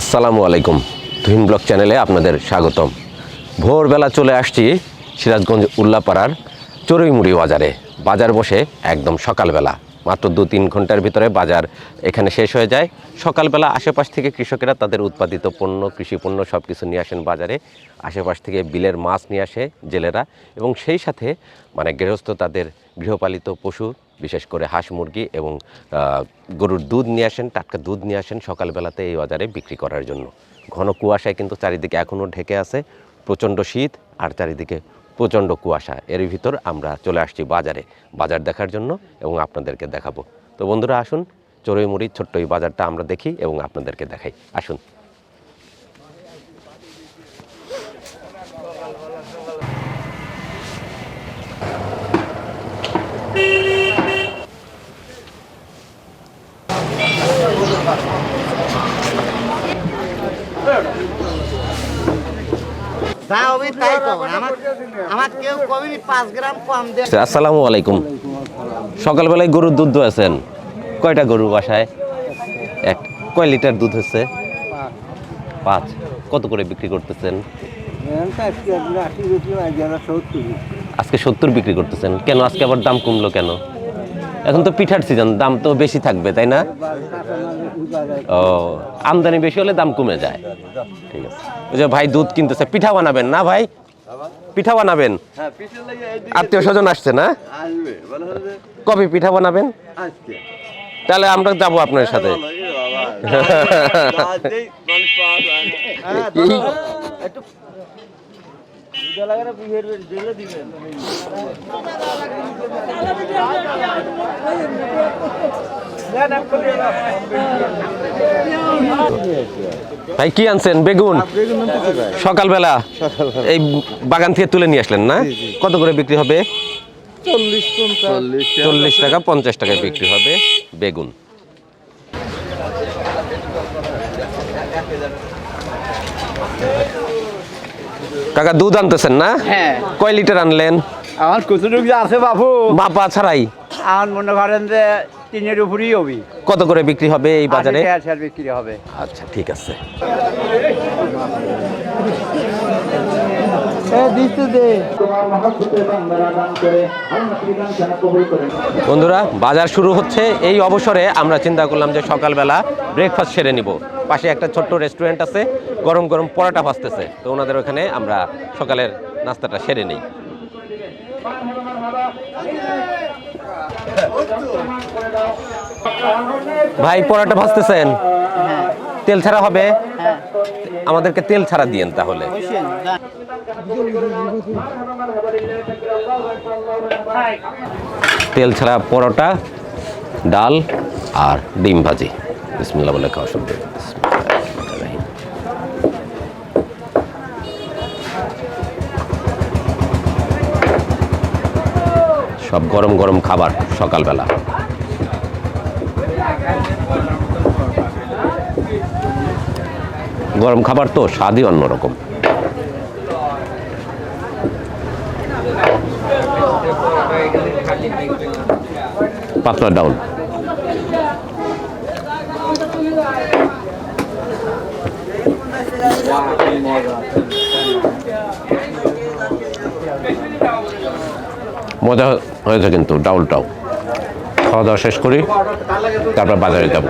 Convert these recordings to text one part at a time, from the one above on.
আসসালামু আলাইকুম। তুহিন ব্লগ চ্যানেলে আপনাদের স্বাগতম। ভোরবেলা চলে আসছি সিরাজগঞ্জ উল্লাপাড়ার চড়ুইমুড়ি বাজারে। বাজার বসে একদম সকালবেলা। মাত্র দু তিন ঘণ্টার ভিতরে বাজার এখানে শেষ হয়ে যায়। সকালবেলা আশেপাশ থেকে কৃষকেরা তাদের উৎপাদিত পণ্য, কৃষি পণ্য সব কিছু নিয়ে আসেন বাজারে। আশেপাশ থেকে বিলের মাছ নিয়ে আসে জেলেরা এবং সেই সাথে মানে গৃহস্থ তাদের গৃহপালিত পশু, বিশেষ করে হাঁস মুরগি এবং গরুর দুধ নিয়ে আসেন, টাটকা দুধ নিয়ে আসেন সকালবেলাতে এই বাজারে বিক্রি করার জন্য। ঘন কুয়াশায় কিন্তু চারিদিকে এখনও ঢেকে আছে। প্রচণ্ড শীত আর চারিদিকে প্রচণ্ড কুয়াশা। এর ভিতর আমরা চলে আসছি বাজারে, বাজার দেখার জন্য এবং আপনাদেরকে দেখাবো। তো বন্ধুরা, আসুন চড়ুইমুড়ির ছোট্ট এই বাজারটা আমরা দেখি এবং আপনাদেরকে দেখাই। আসুন। যা হবে তাই কমন আমার আমার আসসালামু আলাইকুম। সকালবেলায় গরুর দুধ দোয়াছেন কয়টা গরু বাসায়? এক, কয় লিটার দুধ হচ্ছে? পাঁচ। কত করে বিক্রি করতেছেন? আজকে সত্তর বিক্রি করতেছেন। কেন? আজকে আবার দাম কমলো কেন? এখন তো পিঠার সিজন দাম তো বেশি থাকবে, তাই না? ও, আমদানি বেশি হলে দাম কমে যায়। ঠিক আছে। ভাই দুধ কিনতেছে, পিঠা বানাবেন না ভাই? পিঠা বানাবেন? আত্মীয় স্বজন আসছে না? কবে পিঠা বানাবেন? তাহলে আমরা যাব আপনার সাথে। এই ভাই কি আনছেন? বেগুন। সকালবেলা এই বাগান থেকে তুলে নিয়ে আসলেন না? কত করে বিক্রি হবে? চল্লিশ টাকা পঞ্চাশ টাকায় বিক্রি হবে বেগুন। কাকা দুধ আনতেছেন না? হ্যাঁ। কয় লিটার আনলেন? আমার কতটুকু যে আছে বাপু। মাপা ছাড়াই? আমার মনে করেন যে তিনের উপরেই হবি। কত করে বিক্রি হবে এই বাজারে? বিক্রি হবে। আচ্ছা ঠিক আছে। বন্ধুরা বাজার শুরু হচ্ছে। এই অবসরে আমরা চিন্তা করলাম যে সকালবেলা ব্রেকফাস্ট সেরে নিব। পাশে একটা ছোট্ট রেস্টুরেন্ট আছে গরম গরম পরোটা ভাজতেছে। তো ওনাদের ওখানে আমরা সকালের নাস্তাটা সেরে নিই। ভাই পরোটা ভাজতেছেন? তেল ছাড়া হবে? আমাদেরকে তেল ছাড়া দিয়েন তাহলে। তেল ছাড়া পরোটা ডাল আর ডিম ভাজি। বিসমিল্লাহ বলে খাওয়া শুরু করি। সব গরম গরম খাবার সকালবেলা। গরম খাবার তো স্বাদই অন্যরকম। পাতলা ডাউন মজা হয়েছে কিন্তু ডাউলটাও। খাওয়া দাওয়া শেষ করি, তারপর বাজারে যাব।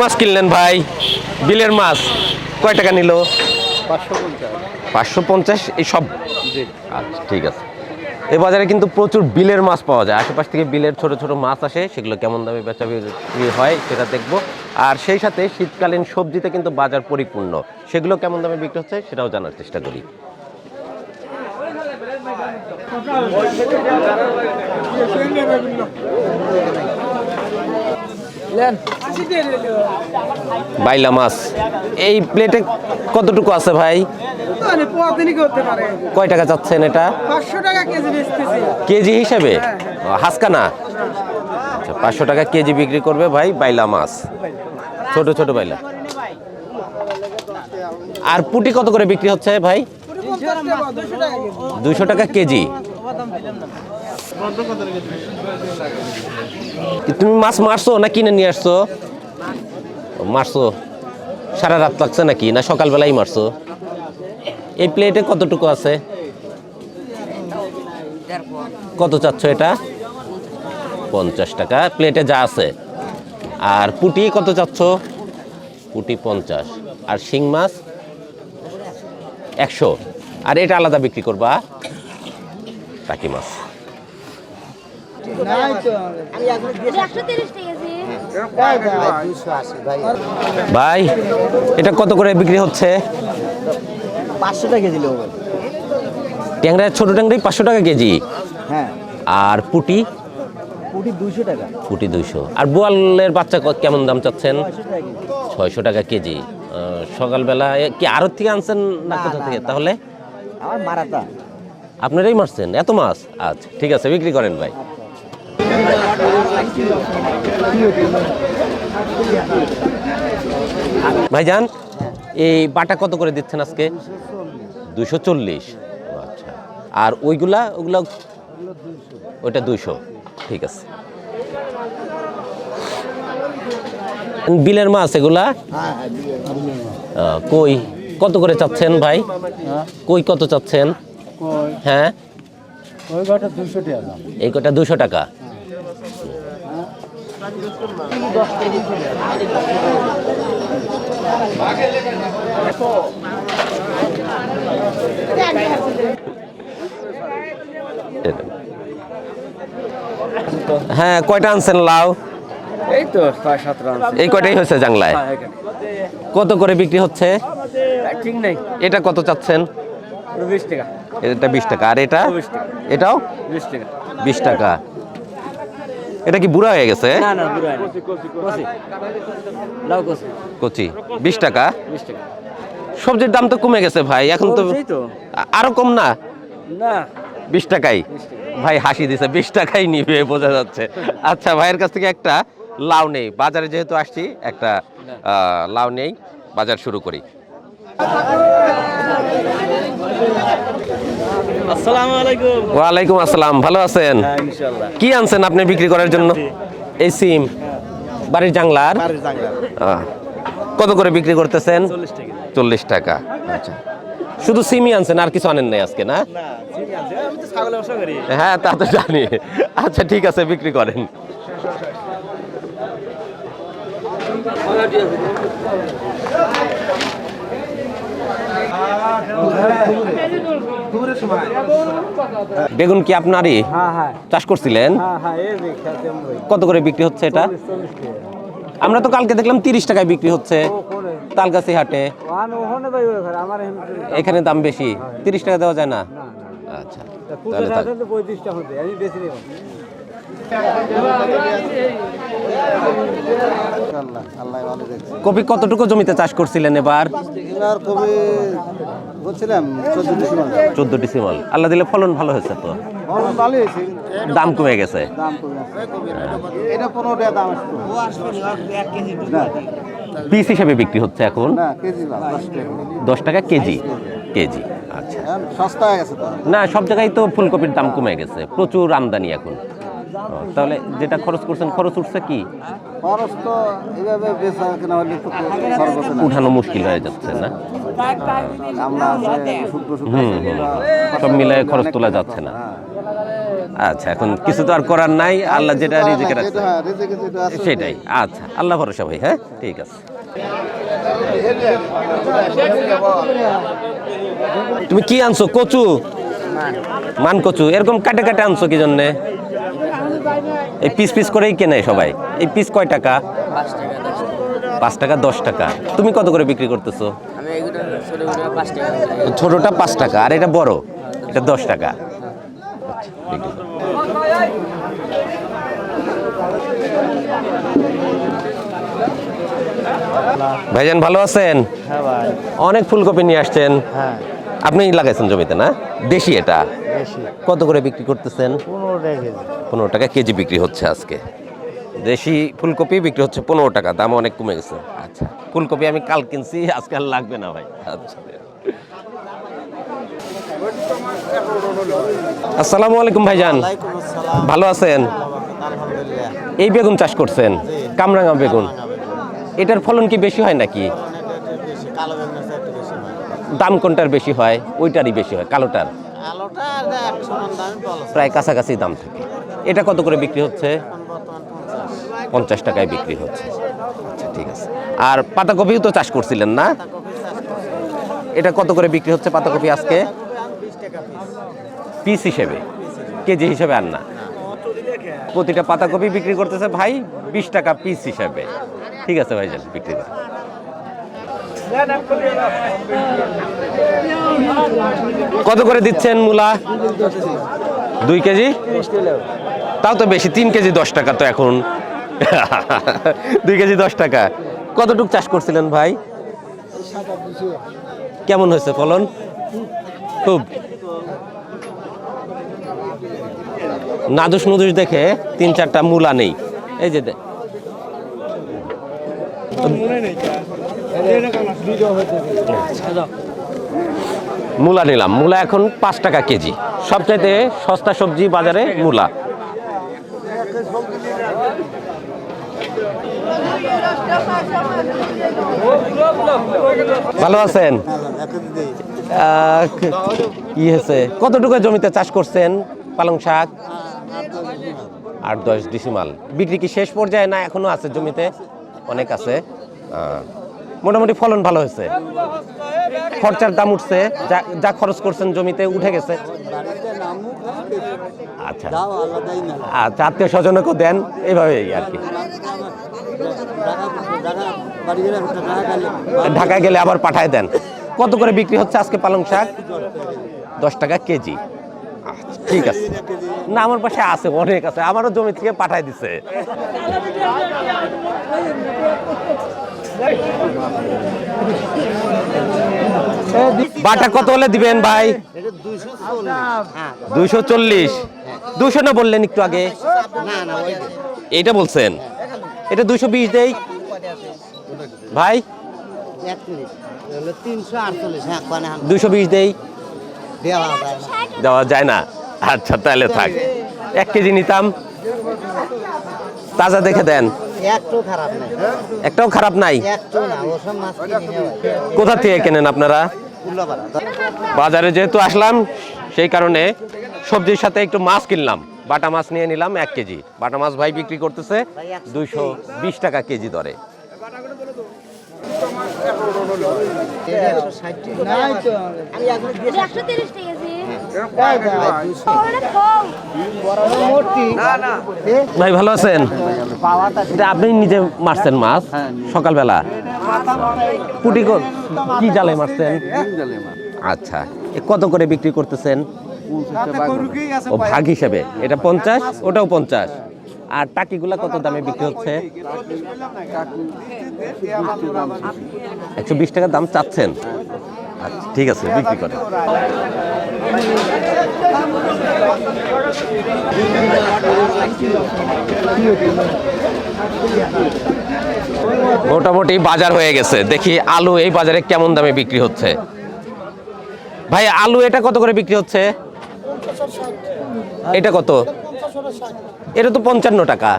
মাছ কিনলেন ভাই? বিলের মাছ। কয় টাকা নিল? পাঁচশো পঞ্চাশ, এই সব। আচ্ছা ঠিক আছে। এই বাজারে কিন্তু প্রচুর বিলের মাছ পাওয়া যায়। আশেপাশ থেকে বিলের ছোট ছোট মাছ আসে, সেগুলো কেমন দামে বেচা বিক্রি হয় সেটা দেখব। আর সেই সাথে শীতকালীন সবজিতে কিন্তু বাজার পরিপূর্ণ। সেগুলো কেমন দামে বিক্রি হচ্ছে সেটাও জানার চেষ্টা করি। বাইলা মাছ। এই প্লেটে কতটুকু আছে ভাই? কয় টাকা চাচ্ছেন এটা? পাঁচশো টাকা কেজি হিসাবে? হাসকানা আচ্ছা পাঁচশো টাকা কেজি বিক্রি করবে ভাই বাইলা মাছ। ছোট ছোট বাইলা। আর পুটি কত করে বিক্রি হচ্ছে ভাই? দুশো টাকা কেজি। তুমি মাছ মারছো না কিনে নিয়ে আসছো? মারছো। সারা রাত লাগছে নাকি? না সকালবেলাই মারছো? এই প্লেটে কতটুকু আছে? কত চাচ্ছ এটা? পঞ্চাশ টাকা। প্লেটে যা আছে। আর পুটি কত চাচ্ছ? পুটি পঞ্চাশ। আর শিং মাছ? একশো। আর এটা আলাদা বিক্রি করবা? টাকি মাছ একশো তিরিশ কেজি দুশো আশি ভাই এটা কত করে বিক্রি হচ্ছে? পাঁচশো টাকা কেজি ট্যাংরা ছোট ট্যাংরাই পাঁচশো টাকা কেজি? হ্যাঁ। আর পুটি? পুটি দুশো টাকা। পুটি দুইশো। আর বোয়ালের বাচ্চা কেমন দাম চাচ্ছেন? ছয়শো টাকা কেজি। সকালবেলা কি আরত থেকে আনছেন না কোথা থেকে? তাহলে? আমার মারাতা। আপনারাই মারছেন? এত মাছ? আচ্ছা ঠিক আছে বিক্রি করেন ভাই। ভাইজান এই বাটা কত করে দিচ্ছেন আজকে? দুশো চল্লিশ। আচ্ছা। আর ওইগুলা ওগুলা ওইটা দুইশো। ঠিক আছে। বিলের মাছ এগুলা? কই? কত করে চাচ্ছেন ভাই? কই কত চাচ্ছেন? হ্যাঁ? এই কটা দুশো টাকা। হ্যাঁ কয়টা আনছেন লাউ? এই তো ছয় আনছি। এই কয়টাই হয়েছে জাংলায়? হ্যাঁ, কত করে বিক্রি হচ্ছে? ঠিক নেই। এটা কত চাচ্ছেন? বিশ টাকা। এটা বিশ টাকা। আর এটা? এটাও? বিশ টাকা। বিশ টাকা। এটা কি বুড়া হয়ে গেছে? না না বুড়ো কষি কষি লাউ কষি কচি। বিশ টাকা? সবজির দাম তো কমে গেছে ভাই এখন তো আরও কম না? না। বিশ টাকাই? ভাই হাসি দিছে বিশ টাকাই নিবে বোঝা যাচ্ছে। আচ্ছা ভাইয়ের কাছ থেকে একটা লাউ নেই। বাজারে যেহেতু আসছি একটা আহ, লাউ নেই। বাজার শুরু করি। ওয়ালাইকুম আসসালাম ভালো আছেন? হ্যাঁ কি আনছেন আপনি বিক্রি করার জন্য? এই সিম। বাড়ির জাংলার কত করে বিক্রি করতেছেন? চল্লিশ টাকা। আচ্ছা। শুধু সিমই আনছেন আর কিছু আনেন নাই আজকে না? হ্যাঁ তা তো জানি। আচ্ছা ঠিক আছে বিক্রি করেন। বেগুন কি আপনারই? হ্যাঁ হ্যাঁ। চাষ করছিলেন? হ্যাঁ কত করে বিক্রি হচ্ছে এটা? আমরা তো কালকে দেখলাম তিরিশ টাকায় বিক্রি হচ্ছে তালগাছি হাটে। এখানে দাম বেশি। তিরিশ টাকা দেওয়া যায় না? আচ্ছা কপি কতটুকু জমিতে চাষ করছিলেন এবার? এবার কবে বলছিলাম চোদ্দ চোদ্দ আল্লাহ দিলে ফলন ভালো হয়েছে তো? দাম কমে গেছে? পিস হিসেবে বিক্রি হচ্ছে এখন? দশ টাকা। কেজি? কেজি আচ্ছা। না সব জায়গায় তো ফুলকপির দাম কমে গেছে। প্রচুর আমদানি এখন। তাহলে যেটা খরচ করছেন খরচ উঠছে কি? খরচ তো এইভাবে বেচা কেনা হলে উঠানো মুশকিল হয়ে যাচ্ছে না। সব মিলায়ে খরচ তোলা যাচ্ছে না। আচ্ছা এখন কিছু তো আর করার নাই আল্লাহ যেটা রিজিকে রাখছে হ্যাঁ সেটাই। আচ্ছা আল্লাহ ভরসা ভাই হ্যাঁ? ঠিক আছে। তুমি কি আনছো? কচু? মান কচু। এরকম কাটে কাটে আনছো কি জন্যে? এই পিস পিস করেই কেনে সবাই। এই পিস কয় টাকা? পাঁচ টাকা দশ টাকা। তুমি কত করে বিক্রি করতেছো। ছোটটা পাঁচ টাকা আর এটা বড়? এটা দশ টাকা। ভাইজান ভালো আছেন? হ্যাঁ অনেক ফুলকপি নিয়ে আসছেন। হ্যাঁ। আপনি লাগাইছেন জমিতে না? দেশি এটা? কত করে বিক্রি করতেছেন? পনেরো টাকা কেজি। বিক্রি হচ্ছে আজকে। দেশি ফুলকপি বিক্রি হচ্ছে পনেরো টাকা দাম অনেক কমে গেছে। আচ্ছা। ফুলকপি আমি কাল কিনছি আজকে আর লাগবে না ভাই। আচ্ছা। আসসালামু আলাইকুম ভাইজান। ভালো আছেন? এই বেগুন চাষ করছেন? কামরাঙা বেগুন। এটার ফলন কি বেশি হয় নাকি? দাম কোনটার বেশি হয়? ওইটারই বেশি হয় কালোটার? প্রায় কাছাকাছি দাম থাকে। এটা কত করে বিক্রি হচ্ছে? পঞ্চাশ টাকায় বিক্রি হচ্ছে। আচ্ছা ঠিক আছে। আর পাতাকপিও তো চাষ করছিলেন না? এটা কত করে বিক্রি হচ্ছে পাতাকপি আজকে? পিস পিস হিসেবে কেজি হিসেবে আর না। প্রতিটা পাতাকপি বিক্রি করতেছে ভাই বিশ টাকা পিস হিসাবে। ঠিক আছে ভাইজান বিক্রি করে কত করে দিচ্ছেন মূলা? দুই কেজি? তাও তো বেশি, তিন কেজি দশ টাকা তো এখন। দুই কেজি দশ টাকা। কতটুক চাষ করছিলেন ভাই? কেমন হয়েছে ফলন? খুব। নাদুস নুদুস দেখে তিন চারটা মূলা নেই। এই যে মূলা নিলাম। মূলা এখন পাঁচ টাকা কেজি। সবচাইতে সস্তা সবজি বাজারে মূলা। ভালো আছেন? কি হয়েছে? কতটুকু জমিতে চাষ করছেন পালং শাক? আট দশ ডিসিমাল। বিক্রি কি শেষ পর্যায়ে না এখনও আছে জমিতে? অনেক আছে। আহ, মোটামুটি ফলন ভালো হয়েছে। খরচার দাম উঠছে যা যা খরচ করছেন জমিতে উঠে গেছে। আচ্ছা। আচ্ছা আত্মীয় স্বজনকেও দেন এইভাবেই আর কি। ঢাকায় গেলে আবার পাঠায় দেন। কত করে বিক্রি হচ্ছে আজকে পালং শাক? দশ টাকা কেজি। আচ্ছা, ঠিক আছে। না আমার পাশে আছে অনেক আছে। আমারও জমি থেকে পাঠায় দিছে। বাটা কত হলে দিবেন ভাই? দুইশো চল্লিশ। দুইশো না বললেন একটু আগে? এইটা বলছেন। এটা দুশো বিশ দেই? ভাই? দুশো বিশ দেই? দেওয়া যায় না। আচ্ছা তাহলে থাক। এক কেজি নিতাম। তাজা দেখে দেন। একটাও খারাপ নাই? একটু না ওসব মাছ কিনে নেওয়া কোথা থেকে কেনেন আপনারা? বাজারে যেহেতু আসলাম সেই কারণে সবজির সাথে একটু মাছ কিনলাম। বাটা মাছ নিয়ে নিলাম এক কেজি। বাটা মাছ ভাই বিক্রি করতেছে দুইশো বিশ টাকা কেজি দরে। একশো ষাট টাকা। আমি ভাই, ভালো আছেন? এটা আপনি নিজে মারছেন মাছ? সকালবেলা? পুটি কি জালে মারছেন? আচ্ছা। কত করে বিক্রি করতেছেন? ও ভাগ হিসেবে। এটা পঞ্চাশ? ওটাও পঞ্চাশ। আর টাকিগুলা কত দামে বিক্রি হচ্ছে? একশো বিশ টাকা দাম চাচ্ছেন? ঠিক আছে, বিক্রি করেন। মোটামুটি বাজার হয়ে গেছে। দেখি আলু এই বাজারে কেমন দামে বিক্রি হচ্ছে? ভাই, আলু এটা কত করে বিক্রি হচ্ছে? এটা কত? এটা তো পঞ্চান্ন টাকা।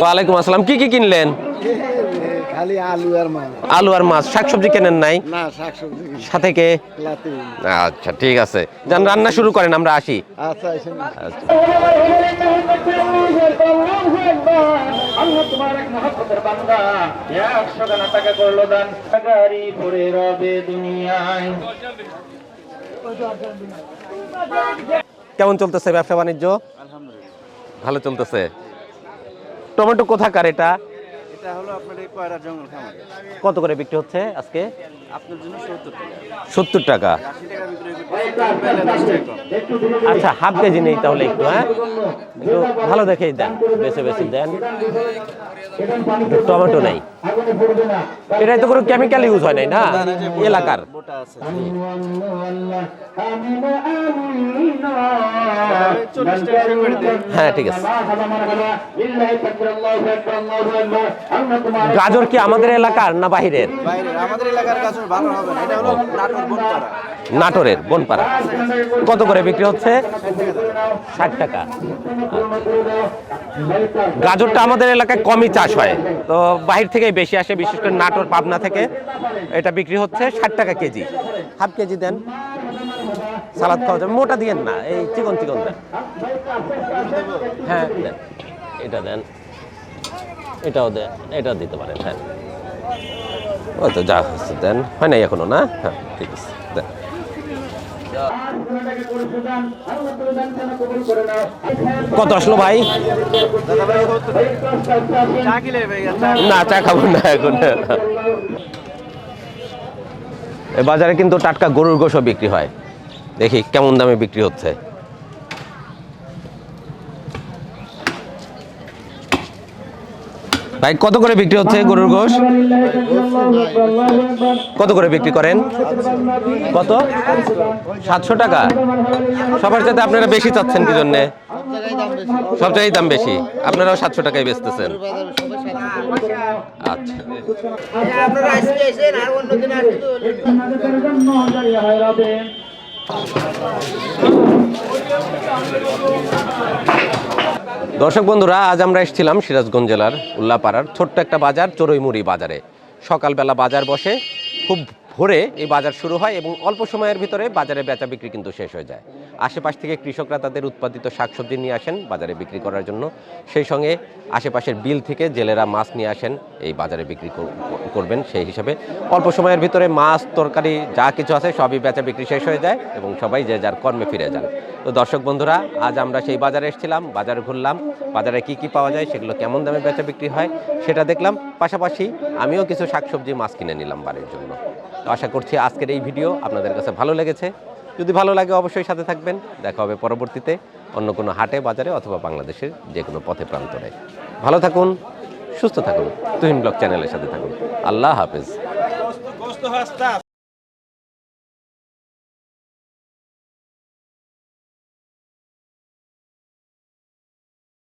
ওয়ালাইকুম আসসালাম। কি কি কিনলেন? খালি আলু আর মাছ। আলু আর মাছ শাকসবজি কেনেন নাই? না শাকসবজি সাথে কে? আচ্ছা ঠিক আছে। যান রান্না শুরু করেন আমরা আসি। আচ্ছা আচ্ছা। আল্লাহ তোমার এক মহাপতের বান্দা একশো গানা টাকা করল দান গাড়ি পড়ে রবে দুনিয়ায় কেমন চলতেছে ব্যবসা বাণিজ্য ভালো চলতেছে। টমেটো কোথাকার এটা? এটা হলো আপনার এই কয়রা জঙ্গল খামার। কত করে বিক্রি হচ্ছে আজকে? আপনার জন্য সত্তর টাকা। সত্তর টাকা। আচ্ছা হাফ কেজি নেই তাহলে একটু হ্যাঁ? একটু ভালো দেখেই দেন বেশি বেশি দেন। টমেটো নেই। এটাই তো কোনো কেমিক্যাল ইউজ হয় নাই না? এলাকার। হ্যাঁ ঠিক আছে। গাজর কি আমাদের এলাকার না বাহিরের বাইরে আমাদের এলাকার গাছ ভালো হবে না। এটা হলো নাটোর বনপাড়া। নাটোরের বনপাড়া। কত করে বিক্রি হচ্ছে? ষাট টাকা। গাজরটা আমাদের এলাকায় কমই চাষ হয়। তো বাহির থেকেই বেশি আসে, বিশেষ করে নাটোর, পাবনা থেকে। এটা বিক্রি হচ্ছে ষাট টাকা কেজি। হাফ কেজি দেন। সালাদ খাওয়া যাবে। মোটা দিয়েন না, এই চিকন চিকন দেন। হ্যাঁ দেন। এটা দেন। এটাও দেন। এটাও দিতে পারেন হ্যাঁ। ও তো যা হচ্ছে, দেন। হয় নাই এখনও, না? হ্যাঁ ঠিক আছে, দেন। কত আসলো ভাই? না, চা খাব না এখন। বাজারে কিন্তু টাটকা গরুর গোশও বিক্রি হয়। দেখি কেমন দামে বিক্রি হচ্ছে। ভাই কত করে বিক্রি হচ্ছে গরুর গোশ? কত করে বিক্রি করেন? কত? সাতশো টাকা। সবার সাথে আপনারা বেশি চাচ্ছেন কি জন্যে? সব জায়গায় দাম বেশি। আপনারাও সাতশো টাকায় বেচতেছেন। আচ্ছা। আপনারা দর্শক বন্ধুরা, আজ আমরা এসেছিলাম সিরাজগঞ্জ জেলার উল্লাপাড়ার ছোট্ট একটা বাজার, চড়ইমুড়ি বাজারে। সকালবেলা বাজার বসে খুব ভোরে এই বাজার শুরু হয় এবং অল্প সময়ের ভিতরে বাজারে বেচা বিক্রি কিন্তু শেষ হয়ে যায়। আশেপাশ থেকে কৃষকরা তাদের উৎপাদিত শাকসবজি নিয়ে আসেন বাজারে বিক্রি করার জন্য। সেই সঙ্গে আশেপাশের বিল থেকে জেলেরা মাছ নিয়ে আসেন, এই বাজারে বিক্রি কর- করবেন সেই হিসাবে। অল্প সময়ের ভিতরে মাছ, তরকারি, যা কিছু আছে সবই বেচা বিক্রি শেষ হয়ে যায় এবং সবাই যে যার কর্মে ফিরে যান। তো দর্শক বন্ধুরা, আজ আমরা সেই বাজারে এসেছিলাম, বাজারে ঘুরলাম, বাজারে কি কি পাওয়া যায়, সেগুলো কেমন দামে বেচা বিক্রি হয়, সেটা দেখলাম। পাশাপাশি আমিও কিছু শাকসবজি মাছ কিনে নিলাম বাড়ির জন্য। তো আশা করছি আজকের এই ভিডিও আপনাদের কাছে ভালো লেগেছে। যদি ভালো লাগে অবশ্যই সাথে থাকবেন। দেখা হবে পরবর্তীতে অন্য কোনো হাটে, বাজারে অথবা বাংলাদেশের যে কোনো পথে, প্রান্তরে। ভালো থাকুন, সুস্থ থাকুন। তুহিন ব্লগ চ্যানেলের সাথে থাকুন। আল্লাহ হাফেজ।